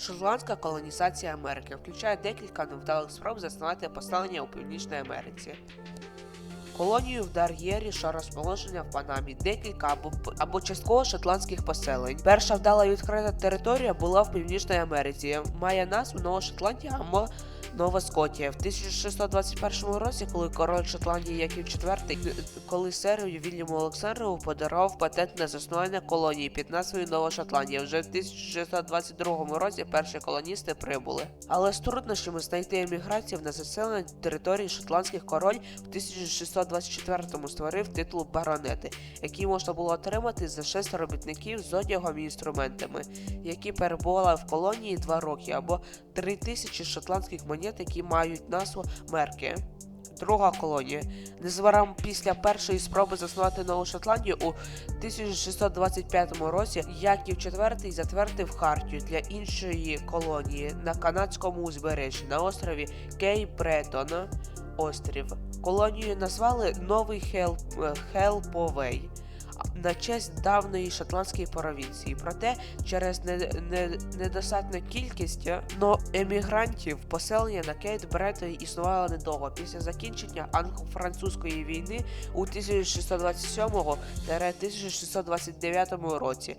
Шотландська колонізація Америки включає декілька невдалих спроб заснувати поселення у Північній Америці. Колонію в Дар'єрі, що розположена в Панамі, декілька або, або частково шотландських поселень. Перша вдала відкрита територія була в Північній Америці. Має назву Нова Шотландія або Нова Скотія. В 1621 році, коли король Шотландії Яків IV, коли серу Вільяму Олександрову подарував патент на заснування колонії під назвою Нова Шотландія. Вже в 1622 році перші колоністи прибули. Але з труднощами знайти еміграцію на заселення території шотландських король в 1624-му створив титул баронети, який можна було отримати за шесть робітників з одягом і інструментами, які перебували в колонії два роки, або три тисячі шотландських монет, які мають назву мерки. Друга колонія. Незабаром після першої спроби заснувати Нову Шотландію у 1625 році Яків IV затвердив хартію для іншої колонії на канадському узбережжі на острові Кей Бретон. Острів. Колонію назвали Новий Хел... Хелповей на честь давньої шотландської провінції. Проте через не... Не... недостатню кількість е, емігрантів поселення на Кейт Бретої існувало недовго. Після закінчення англо-французької війни у 1627-1629 році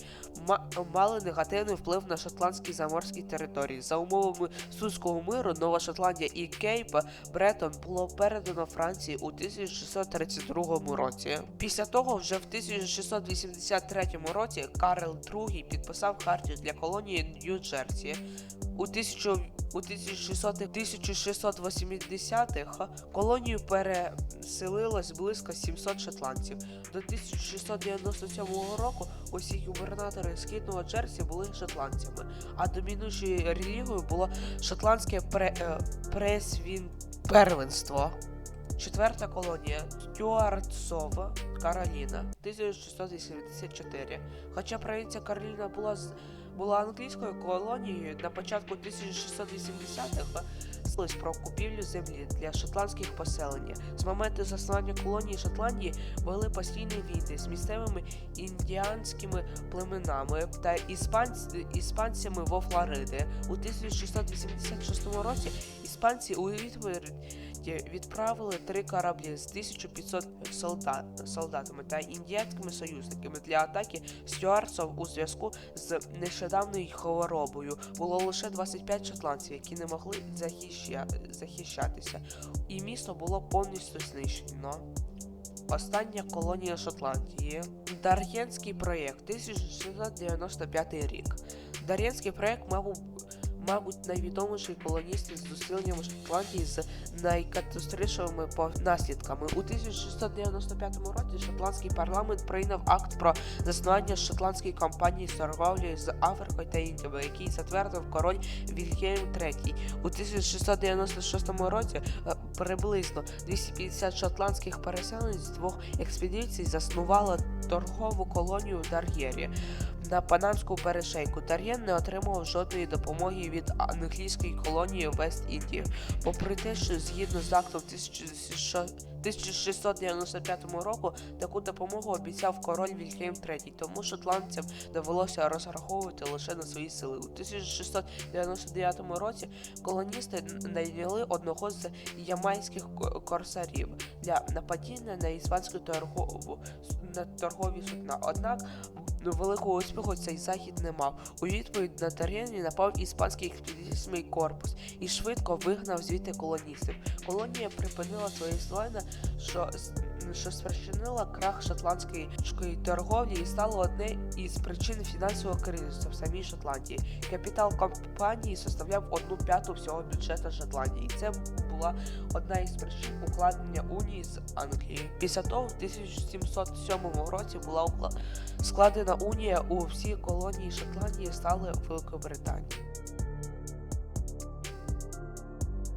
мали негативний вплив на шотландські заморські території. За умовами Сузького миру Нова Шотландія і Кейп Бретон було передано Франції у 1632 році. Після того, вже в 1683 році Карл II підписав хартію для колонії Нью-Джерсі. У 1000 у 1600 1680-х колонію переселилось близько 700 шотландців. До 1697 року усі губернатори східного Джерсі були шотландцями, а домінуючою релігією було шотландське пре, е, пресвінпервенство. Четверта колонія Стюартсова Кароліна 1684. Хоча провінція Кароліна була з була англійською колонією на початку 1680-х слизь про купівлю землі для шотландських поселень. З моменту заснування колонії Шотландії вели постійні війни з місцевими індіанськими племенами та іспанць... іспанцями во Флориди. У 1686 році іспанці у відповідь відправили три кораблі з 1500 солдат, солдатами та індіанськими союзниками для атаки стюарців у зв'язку з нещодавною хворобою. Було лише 25 шотландців, які не могли захища... захищатися, і місто було повністю знищено. Остання колонія Шотландії. Дар'єнський проєкт 1695 рік. Дар'єнський проєкт мав мабуть, найвідоміший колоніст з зусилленнями Шотландії з найкатастрофічними наслідками. У 1695 році шотландський парламент прийняв акт про заснування шотландської компанії з торговлі з Африкою та Індією, який затвердив король Вільгельм III. У 1696 році е, приблизно 250 шотландських переселенців з двох експедицій заснували торгову колонію в Дар'єрі на Панамську перешейку. Дар'єн не отримував жодної допомоги від англійської колонії Вест-Індії. Попри те, що згідно з актом 1695 року таку допомогу обіцяв король Вільгельм III, тому шотландцям довелося розраховувати лише на свої сили. У 1699 році колоністи найняли одного з ямайських корсарів для нападіння на іспанську торгову на торгові судна. Однак великого успіху цей захід не мав. У відповідь на Тарєні напав іспанський експедиційний корпус і швидко вигнав звідти колоністів. Колонія припинила своє існування, що, що спричинила крах шотландської торговлі і стало одне із причин фінансового кризису в самій Шотландії. Капітал компанії составляв одну п'яту всього бюджету Шотландії. Це була одна із причин укладення унії з Англією. Після того, в 1707 році була складена унія у всі колонії Шотландії стали Великобританії.